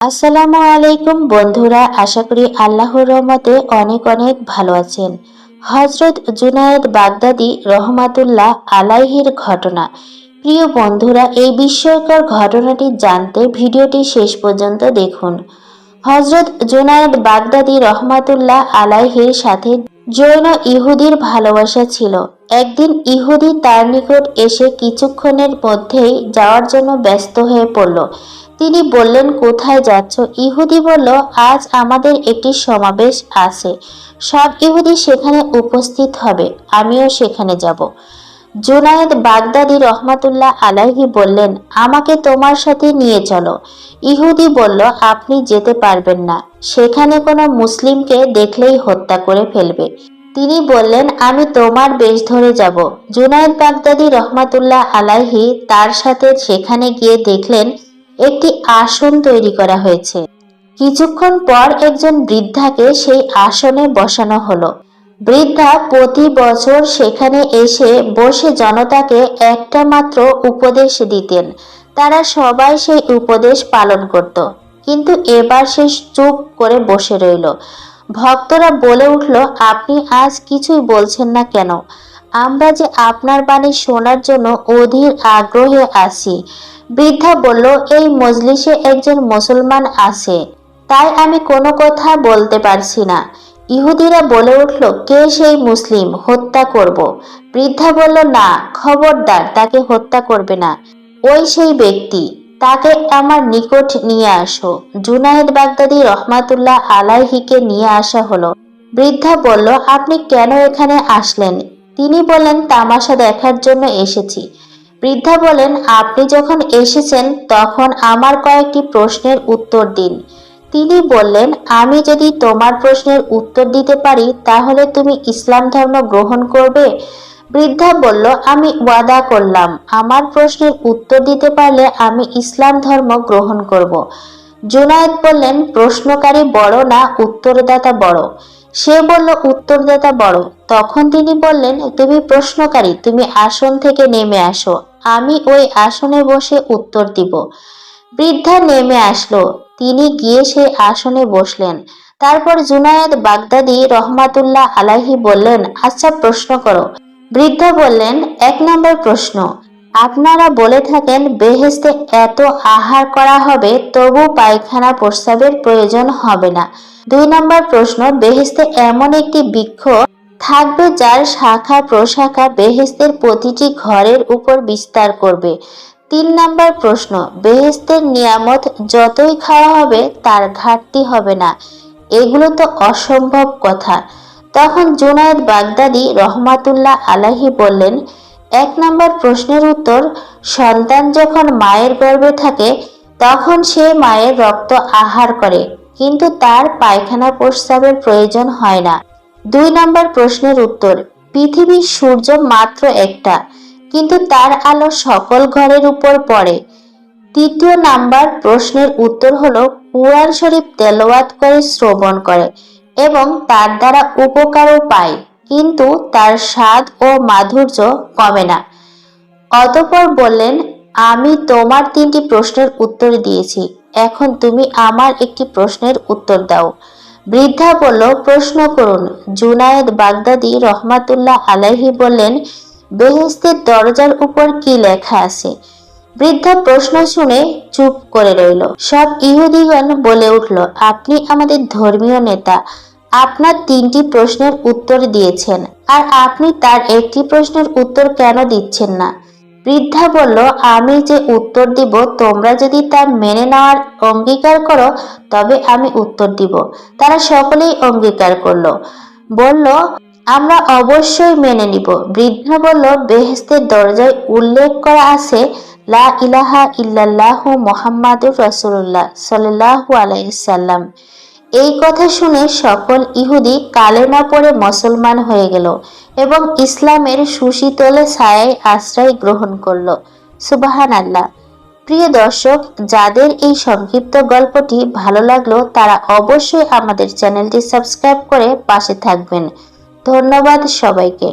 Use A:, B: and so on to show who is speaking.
A: আসসালামু আলাইকুম বন্ধুরা, আশা করি আল্লাহর রহমতে অনেক অনেক ভালো আছেন। হজরত জুনায়েদ বাগদাদি রহমাতুল্লাহ আলাইহির ঘটনা। প্রিয় বন্ধুরা, এই বিস্ময়কর ঘটনাটি জানতে ভিডিওটি শেষ পর্যন্ত দেখুন। হজরত জুনায়েদ বাগদাদি রহমাতুল্লাহ আলাইহির সাথে জৈন ইহুদির ভালোবাসা ছিল। একদিন ইহুদি তার নিকট এসে কিছুক্ষণের মধ্যেই যাওয়ার জন্য ব্যস্ত হয়ে পড়ল। তিনি বললেন, কোথায় যাচ্ছ? ইহুদি বলল, আজ আমাদের একটি সমাবেশ আছে। সব ইহুদি সেখানে উপস্থিত হবে। আমিও সেখানে যাব। জুনায়েদ বাগদাদি রহমাতুল্লাহ আলাইহি বললেন, আমাকে তোমার সাথে নিয়ে চলো। ইহুদি বলল, আপনি যেতে পারবেন না। সেখানে কোনো মুসলিমকে দেখলেই হত্যা করে ফেলবে। তিনি বললেন, আমি তোমার বেশ ধরে যাব। জুনায়েদ বাগদাদি রহমাতুল্লাহ আলাইহি তার সাথে সেখানে গিয়ে দেখলেন একটি আসন তৈরি করা হয়েছে। কিছুক্ষণ পর একজন বৃদ্ধাকে সেই আসনে বসানো হলো। বৃদ্ধা প্রতি বছর সেখানে এসে বসে জনতাকে একটা মাত্র উপদেশ দিতেন। তারা সবাই সেই উপদেশ পালন করত। কিন্তু এবার সে চুপ করে বসে রইল। ভক্তরা বলে উঠল, আপনি আজ কিছুই বলছেন না কেন? আমরা যে আপনার বাণী শোনার জন্য অধীর আগ্রহে আছি। বৃদ্ধা বলল, এই মজলিসে একজন মুসলমান আছে। তাই আমি কোনো কথা বলতে পারছি না। ইহুদিরা বলে উঠল, কে সেই মুসলিম? হত্যা করব। বৃদ্ধা বলল, না, খবরদার, তাকে হত্যা করবে না। ওই সেই ব্যক্তি, তাকে আমার নিকট নিয়ে আসো। জুনায়েদ বাগদাদি রহমাতুল্লাহ আলাইহিকে নিয়ে আসা হলো। বৃদ্ধা বলল, আপনি কেন এখানে আসলেন? তিনি বললেন, তামাশা দেখার জন্য এসেছি। বৃদ্ধা বলেন, আপনি যখন এসেছেন, তখন আমার কয়েকটি প্রশ্নের উত্তর দিন। তিনি বললেন, আমি যদি তোমার প্রশ্নের উত্তর দিতে পারি, তাহলে তুমি ইসলাম ধর্ম গ্রহণ করবে? বৃদ্ধা বলল, আমি ওয়াদা করলাম। আমার প্রশ্নের উত্তর দিতে পারলে আমি ইসলাম ধর্ম গ্রহণ করব। জুনায়েদ বললেন, প্রশ্নকারী বড় না উত্তরদাতা বড়? সে বলল, উত্তরদাতা বড়। তখন তিনি বললেন, তুমি প্রশ্নকারী, তুমি আসন থেকে নেমে আসো। আমি ওই আসনে বসে উত্তর দিব। বৃদ্ধা নেমে আসলো। তিনি গিয়ে সেই আসনে বসলেন। তারপর জুনায়েদ বাগদাদি রহমাতুল্লাহ আলাহি বললেন আচ্ছা প্রশ্ন করো। বৃদ্ধা বললেন, এক নম্বর প্রশ্ন। আপনারা বলে থাকেন বেহেস্তে এত আহার করা হবে, তবু পায়খানা প্রস্রাবের প্রয়োজন হবে না। দুই নম্বর প্রশ্ন বেহেস্তে এমন একটি বৃক্ষ থাকবে যার শাখা প্রশাখা বেহেস্তের প্রতিটি ঘরের উপর বিস্তার করবে। তিন নাম্বার প্রশ্ন, বেহেস্তের নিয়ামত যতই খাওয়া হবে, তার ঘাটতি হবে না। এগুলো তো অসম্ভব কথা। তখন জুনায়েদ বাগদাদি রহমাতুল্লাহ আলাহি বললেন, এক নাম্বার প্রশ্নের উত্তর, সন্তান যখন মায়ের গর্ভে থাকে, তখন সে মায়ের রক্ত আহার করে, কিন্তু তার পায়খানা প্রস্রাবের প্রয়োজন হয় না। দুই নাম্বার প্রশ্নের উত্তর, পৃথিবীর সূর্য মাত্র একটা, কিন্তু তার আলো সকল ঘরের উপর পড়ে। তৃতীয় নাম্বার প্রশ্নের উত্তর হলো, কুরআন শরীফ তেলাওয়াত করে শ্রবণ করে এবং তার দ্বারা উপকারও পায়, কিন্তু তার স্বাদ ও মাধুর্য কমে না। অতপর বললেন, আমি তোমার তিনটি প্রশ্নের উত্তর দিয়েছি, এখন তুমি আমার একটি প্রশ্নের উত্তর দাও। বৃদ্ধা বলল, প্রশ্ন করুন। জুনায়েদ বাগদাদি রহমাতুল্লাহ আলাহি বললেন বেহেস্তের দরজার উপর কি লেখা আছে? বৃদ্ধা প্রশ্ন শুনে চুপ করে রইল। সব ইহুদিগণ বলে উঠল, আপনি আমাদের ধর্মীয় নেতা। আপনার তিনটি প্রশ্নের উত্তর দিয়েছেন। আর আপনি তার একটি প্রশ্নের উত্তর কেন দিচ্ছেন না? বৃদ্ধা বলল, আমি যে উত্তর দিব, তোমরা যদি তা মেনে নেওয়ার অঙ্গীকার করো, তবে আমি উত্তর দিব। তারা সকলেই অঙ্গীকার করল। বলল, আমরা অবশ্যই মেনে নিব। বৃদ্ধা বলল বেহেস্তের দরজায় উল্লেখ করা আছে, লা ইলাহা ইল্লাল্লাহু মোহাম্মদুর রসুল্লাহ সাল্লাহু আলাইসাল্লাম এই কথা শুনে সকল ইহুদি কালেমা পড়ে মুসলমান হয়ে গেল এবং ইসলামের সুশীতলে ছায়ায় আশ্রয় গ্রহণ করল। সুবাহান আল্লাহ প্রিয় দর্শক, যাদের এই সংক্ষিপ্ত গল্পটি ভালো লাগল, তারা অবশ্যই আমাদের চ্যানেলটি সাবস্ক্রাইব করে পাশে থাকবেন। ধন্যবাদ সবাইকে।